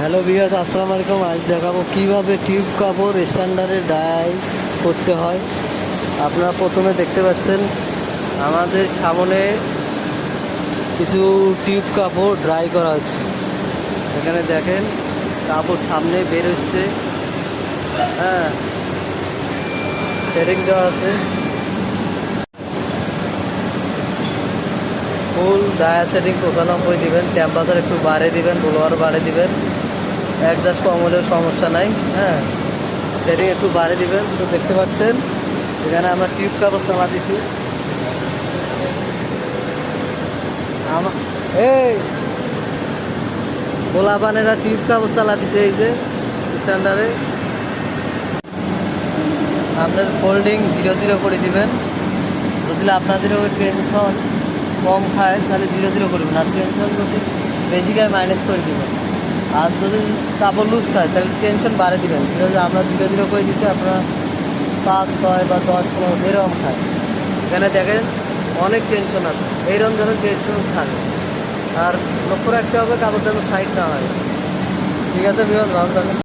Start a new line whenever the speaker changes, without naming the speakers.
Hello বিয়াস আসসালামু আলাইকুম। আজ দেখাবো কীভাবে টিউব কাপড় স্ট্যান্ডার্ডে ডাই করতে হয়। আপনারা প্রথমে দেখতে পাচ্ছেন, আমাদের সামনে কিছু টিউব কাপড় ড্রাই করা হচ্ছে। এখানে দেখেন, কাপড় সামনে বের হচ্ছে। হ্যাঁ সেটিং দেওয়া আছে। ফুল ডায়া সেটিং পঁচানব্বই দিবেন, টেম্পারেচার একটু বাড়ে দিবেন ব্লোয়ার বাড়ে দিবেন। দাস কম হলেও সমস্যা নাই হ্যাঁ। সেটিং একটু বাড়ে দিবেন, তো দেখতে পাচ্ছেন, এখানে আমরা টিউব কাপড় চালা দিছি। এই! গোলা পানেরা টিউব কাপড় চালা দিছে এই যে স্ট্যান্ডার্ডে আপনার ফোল্ডিং জিরো জিরো করে দিবেন। যদি আপনাদেরও টেনশন কম খায়, তাহলে জিরো জিরো করবেন। আর টেনশন যদি বেশি খায় মাইনাস করে দেবেন। আর যদি কাপড় লুজ খায়, তাহলে টেনশন বাড়ে দিবেন যদি আমরা ধীরে ধীরে করে দিচ্ছি, আপনার পাঁচ, ছয় বা দশ, পনেরো এরকম খায়। এখানে দেখেন অনেক টেনশন আছে। এইরকম ধরনের টেনশন থাকে। আর লক্ষ্য রাখতে হবে কাপড় যেন সাইড না হয়। ঠিক আছে বিভাগ ভালো থাকেন